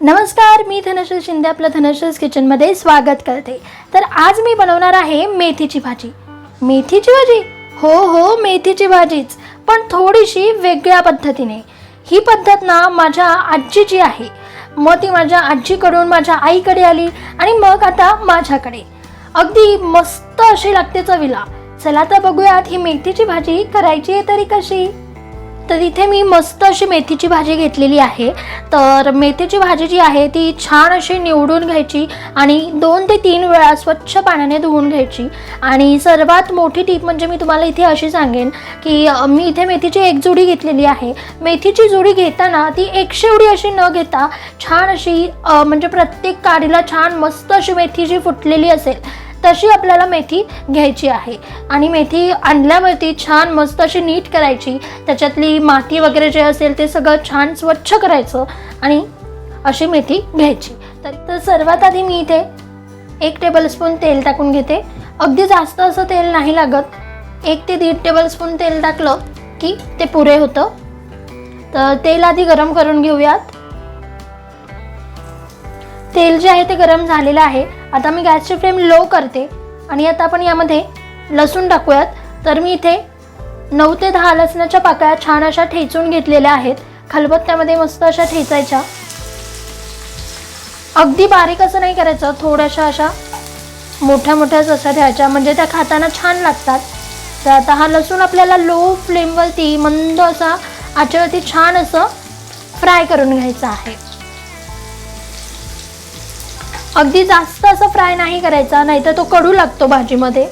नमस्कार मी धनश्री शिंदे आपलं धनश्रीज किचनमध्ये स्वागत करते. तर आज मी बनवणार आहे मेथीची भाजी. मेथीची भाजी? हो हो मेथीची भाजीच. पण थोडीशी वेगळ्या पद्धतीने. ही पद्धत ना माझ्या आजीची आहे. मग ती माझ्या आजीकडून माझ्या आईकडे आली आणि मग आता माझ्याकडे. अगदी मस्त अशी लागते चवीला. चला तर बघूयात ही मेथीची भाजी करायची आहे तरी कशी? तर इथे मी मस्त अशी मेथीची भाजी घेतलेली आहे. तर मेथीची भाजी जी आहे ती छान अशी निवडून घ्यायची आणि दोन ते तीन वेळा स्वच्छ पाण्याने धुवून घ्यायची. आणि सर्वात मोठी टीप म्हणजे मी तुम्हाला इथे अशी सांगेन की मी इथे मेथीची एक जुडी घेतलेली आहे. मेथीची जुडी घेताना ती एकशेवडी अशी न घेता छान अशी म्हणजे प्रत्येक काडीला छान मस्त अशी मेथी जी फुटलेली असेल तशी आपल्याला मेथी घ्यायची आहे. आणि मेथी आणल्यावरती छान मस्त अशी नीट करायची. त्याच्यातली माती वगैरे जे असेल ते सगळं छान स्वच्छ करायचं आणि अशी मेथी घ्यायची. तर सर्वात आधी मी इथे एक टेबलस्पून तेल टाकून घेते. अगदी जास्त असं तेल नाही लागत. एक ते दीड टेबलस्पून तेल टाकलं की ते पुरे होतं. तर तेल आधी गरम करून घेऊयात. तेल जे आहे ते गरम झालेलं आहे. आता मी गॅसची फ्लेम लो करते आणि आता आपण यामध्ये लसूण टाकूयात. तर मी इथे नऊ ते दहा लसणाच्या पाकळ्या छान अशा ठेचून घेतलेल्या आहेत. खलबत्त्यामध्ये मस्त अशा ठेचायच्या. अगदी बारीक असं नाही करायचं थोड्याशा अशा मोठ्या मोठ्या अशा ठेवायच्या. म्हणजे त्या खाताना छान लागतात. तर आता हा लसूण आपल्याला लो फ्लेमवरती मंद असा आचेवरती छान असं फ्राय करून घ्यायचं आहे. अगदी जास्त असं फ्राय नाही करायचा नाहीतर तो कडू लागतो भाजीमध्ये.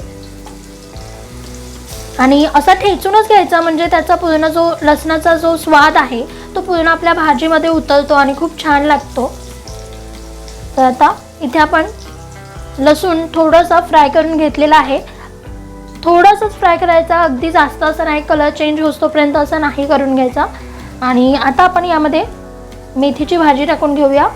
आणि असा ठेचूनच घ्यायचा म्हणजे त्याचा पूर्ण जो लसणाचा जो स्वाद आहे तो पूर्ण आपल्या भाजीमध्ये उतरतो आणि खूप छान लागतो. तर आता इथे आपण लसूण थोडंसं फ्राय करून घेतलेलं आहे. थोडंसंच फ्राय करायचा अगदी जास्त असं नाही कलर चेंज होतोपर्यंत असं नाही करून घ्यायचा. आणि आता आपण यामध्ये मेथीची भाजी टाकून घेऊया.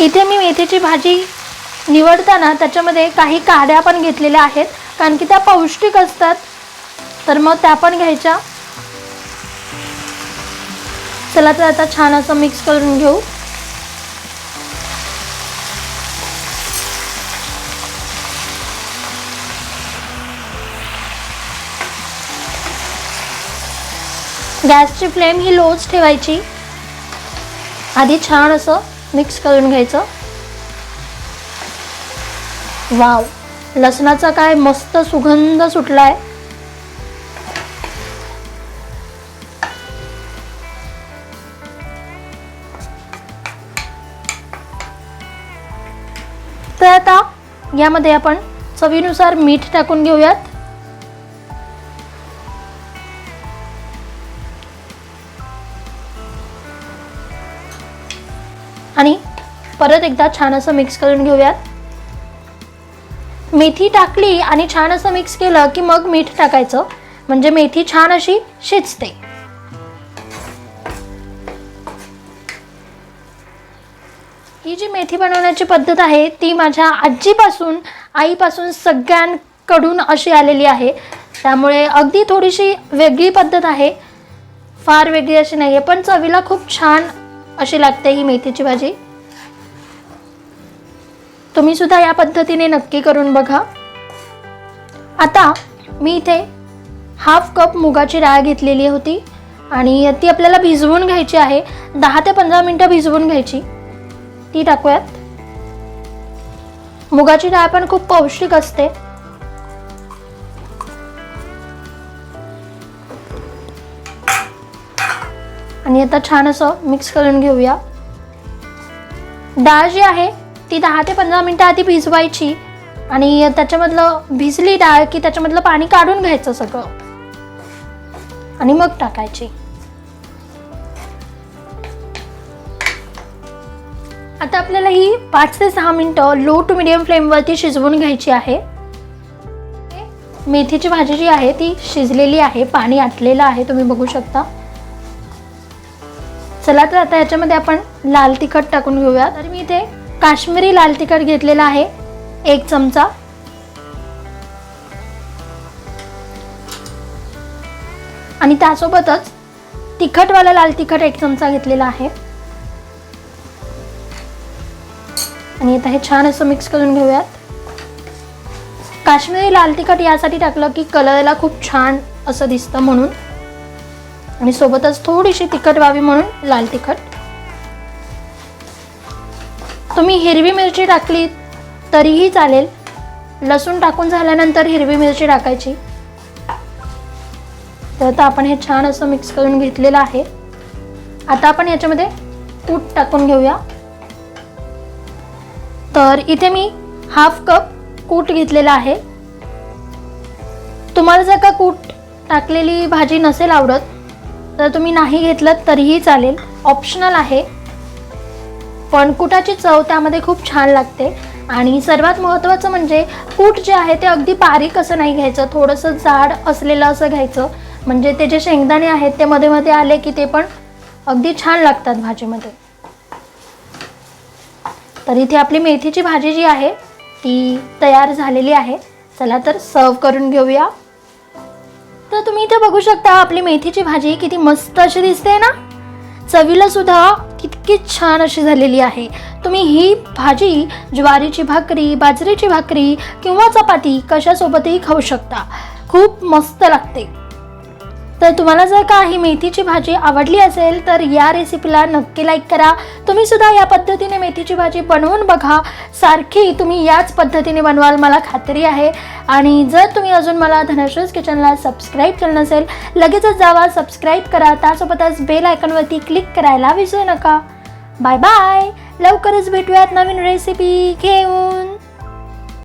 इथे मी मेथीची भाजी निवडताना त्याच्यामध्ये काही काड्या पण घेतलेल्या आहेत. कारण की त्या पौष्टिक असतात. तर मग त्या पण घ्यायच्या. चला तर आता छान असं मिक्स करून घेऊ. गॅसची फ्लेम ही लोच ठेवायची. आधी छान असं मिक्स करून घ्यायचं. वाव लसणाचा काय मस्त सुगंध सुटलाय. तर आता यामध्ये आपण चवीनुसार मीठ टाकून घेऊयात. आणि परत एकदा छान असं मिक्स करून घेऊयात. मेथी टाकली आणि छान असं मिक्स केलं की मग मीठ टाकायचं. म्हणजे मेथी छान अशी शिजते. ही जी मेथी बनवण्याची पद्धत आहे ती माझ्या आजीपासून आईपासून सगळ्यांकडून अशी आलेली आहे. त्यामुळे अगदी थोडीशी वेगळी पद्धत आहे. फार वेगळी अशी नाही आहे पण चवीला खूप छान अशी लागते ही मेथीची भाजी. तुम्ही सुद्धा या पद्धतीने नक्की करून बघा. आता मी इथे हाफ कप मुगाची डाळ घेतलेली होती आणि ती आपल्याला भिजवून घ्यायची आहे. दहा ते पंधरा मिनटं भिजवून घ्यायची. ती टाकूयात. मुगाची डाळ पण खूप पौष्टिक असते. आणि आता छान असं मिक्स करून घेऊया. डाळ जी आहे ती दहा ते पंधरा मिनटं आधी भिजवायची आणि त्याच्यामधलं भिजली डाळ की त्याच्यामधलं पाणी काढून घ्यायचं सगळं. आणि मग टाकायची. आता आपल्याला ही पाच ते सहा मिनटं लो टू मिडियम फ्लेमवरती शिजवून घ्यायची आहे. मेथीची भाजी जी आहे ती शिजलेली आहे पाणी आटलेलं आहे तुम्ही बघू शकता. चला तर आता याच्यामध्ये आपण लाल तिखट टाकून घेऊया. तर मी इथे काश्मीरी लाल तिखट घेतलेला आहे एक चमचा. आणि त्यासोबतच तिखटवाला लाल तिखट एक चमचा घेतलेला आहे. आणि आता हे छान असं मिक्स करून घेऊयात. काश्मीरी लाल तिखट यासाठी टाकलं की कलरला खूप छान असं दिसतं म्हणून. आणि सोबतच थोडीशी तिखट व्हावी म्हणून लाल तिखट. तुम्ही हिरवी मिरची टाकली तरीही चालेल. लसूण टाकून झाल्यानंतर हिरवी मिरची टाकायची. तर आता आपण हे छान असं मिक्स करून घेतलेलं आहे. आता आपण याच्यामध्ये कूट टाकून घेऊया. तर इथे मी हाफ कप कूट घेतलेला आहे. तुम्हाला जर का कूट टाकलेली भाजी नसेल आवडत तर तुम्ही नाही घेतलं तरीही चालेल. ऑप्शनल आहे. पण कुटाची चव त्यामध्ये खूप छान लागते. आणि सर्वात महत्त्वाचं म्हणजे कूट जे आहे ते अगदी बारीक असं नाही घ्यायचं. थोडंसं जाड असलेलं असं घ्यायचं. म्हणजे ते जे शेंगदाणे आहेत ते मध्ये मध्ये आले की ते पण अगदी छान लागतात भाजीमध्ये. तर इथे आपली मेथीची भाजी जी आहे ती तयार झालेली आहे. चला तर सर्व करून घेऊया. तर तुम्ही इथे बघू शकता आपली मेथीची भाजी किती मस्त अशी दिसते ना? चवीला सुद्धा कितकी छान अशी झालेली आहे. तुम्ही ही भाजी ज्वारीची भाकरी बाजरीची भाकरी किंवा चपाती कशासोबतही खाऊ शकता. खूप मस्त लागते. तर तुम्हाला जर का ही मेथीची भाजी आवडली असेल तर या रेसिपीला नक्की लाईक करा. तुम्ही सुद्धा या पद्धतीने मेथीची भाजी बनवून बघा. सारखी तुम्ही याच पद्धतीने बनवाल मला खात्री आहे. आणि जर तुम्ही अजून मला धनश्रीज किचनला सबस्क्राईब केलं नसेल लगेचच जावा सबस्क्राईब करा. त्यासोबतच बेल आयकॉनवरती क्लिक करायला विसरू नका. बाय बाय लवकरच भेटूयात नवीन रेसिपी घेऊन.